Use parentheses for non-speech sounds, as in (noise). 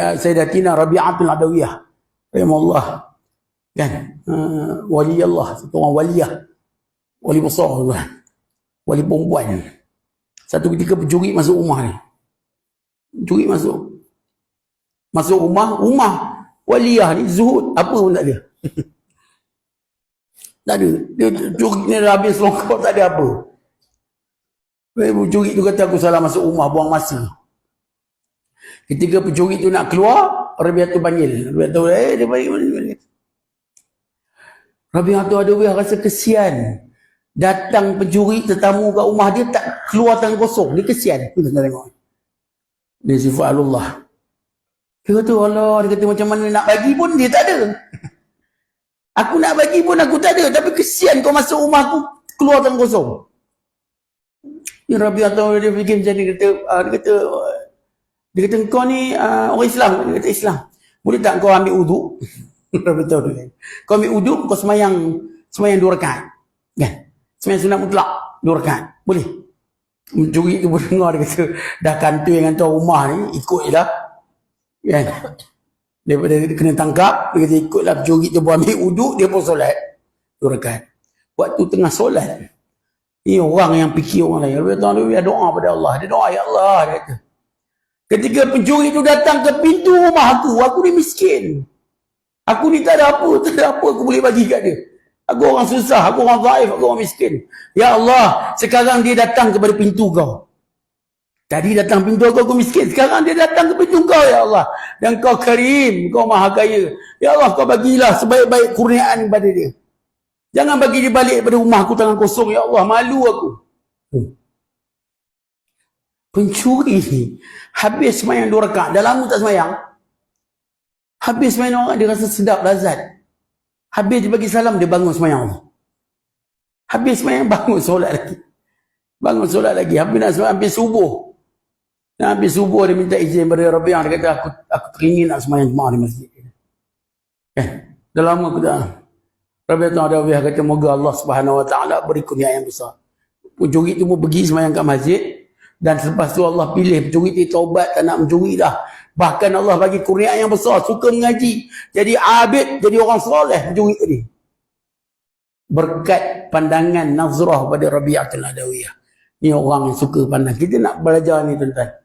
uh, Sayyidatina Rabi'atul Adawiyah. Rahimahullah. Kan? Uh, wali Allah. Satu orang waliyah wali besar tuan. Wali perempuan. Satu ketika pencuri masuk rumah ni. Pencuri masuk. Masuk rumah rumah. Waliyah ni zuhud. Apa pun tak ada tak ada. Dia curi ni dah habis longkok tak ada apa. Eh, pencuri tu kata aku salah masuk rumah buang masa ketika pencuri tu nak keluar Rabi'ah tu panggil. Rabi'ah tu eh dia balik. Rabi'ah tu ada weh rasa kesian. Datang pencuri tetamu kat rumah dia tak keluar tangan kosong. Dia kesian. Kita tengok. Dia sifat Allah. Dia kata Allah dia kata macam mana nak bagi pun dia tak ada. (laughs) Aku nak bagi pun aku tak ada tapi kesian kau masuk rumah aku keluar tangan kosong. Ni Rabi'ah tu dia fikir macam ni dia kata uh, dia kata dia kata kau ni uh, orang Islam. Dia kata Islam. Boleh tak kau ambil uduk dia (laughs) kau ambil uduk kau semayang semayang dua rakaat. Kan Semayang sunat mutlak Dua rakaat. Boleh? Mencuri tu pun dengar Dia kata Dah kantoi dengan tuan rumah ni Ikut je lah Kan Daripada dia kena tangkap Dia kata ikut lah Pencuri tu pun ambil uduk Dia pun solat Dua rakaat. Waktu tengah solat. Ni orang yang fikir orang lain. Dia doa pada Allah. Dia doa Ya Allah Dia kata Ketika pencuri tu datang ke pintu rumah aku Aku ni miskin Aku ni tak ada apa (laughs) Tak ada apa aku boleh bagi kat dia Aku orang susah, aku orang zaif, aku orang miskin. Ya Allah, sekarang dia datang kepada pintu kau. Tadi datang pintu aku, aku miskin. Sekarang dia datang ke pintu kau, Ya Allah. Dan kau karim, kau maha kaya. Ya Allah, kau bagilah sebaik-baik kurniaan kepada dia. Jangan bagi dia balik pada rumah aku tangan kosong. Ya Allah, malu aku. Hmm. Pencuri ni, habis semayang dua rekat. Dah lama tak semayang. Habis semayang orang, dia rasa sedap, lazat. Habis dia bagi salam, dia bangun semayang. Habis semayang, bangun solat lagi. Bangun solat lagi. Habis nak semayang, habis subuh. Dan habis subuh, dia minta izin pada Rabi'ah. Dia kata, aku aku teringin nak semayang jemaah di masjid. Eh, dah lama aku tak. Rabi'ah tu ada Rabi'ah kata, moga Allah subhanahu wa ta'ala beri yang besar. Pencuri tu pun pergi semayang kat masjid. Dan selepas tu Allah pilih pencuri tu taubat tak nak mencuri dah. Bahkan Allah bagi kurnia yang besar. Suka mengaji. Jadi abid. Jadi orang soleh. Mencuri tadi. Berkat pandangan nazrah pada Rabi'atul Adawiyah. Ni orang yang suka pandang. Kita nak belajar ni tuan-tuan.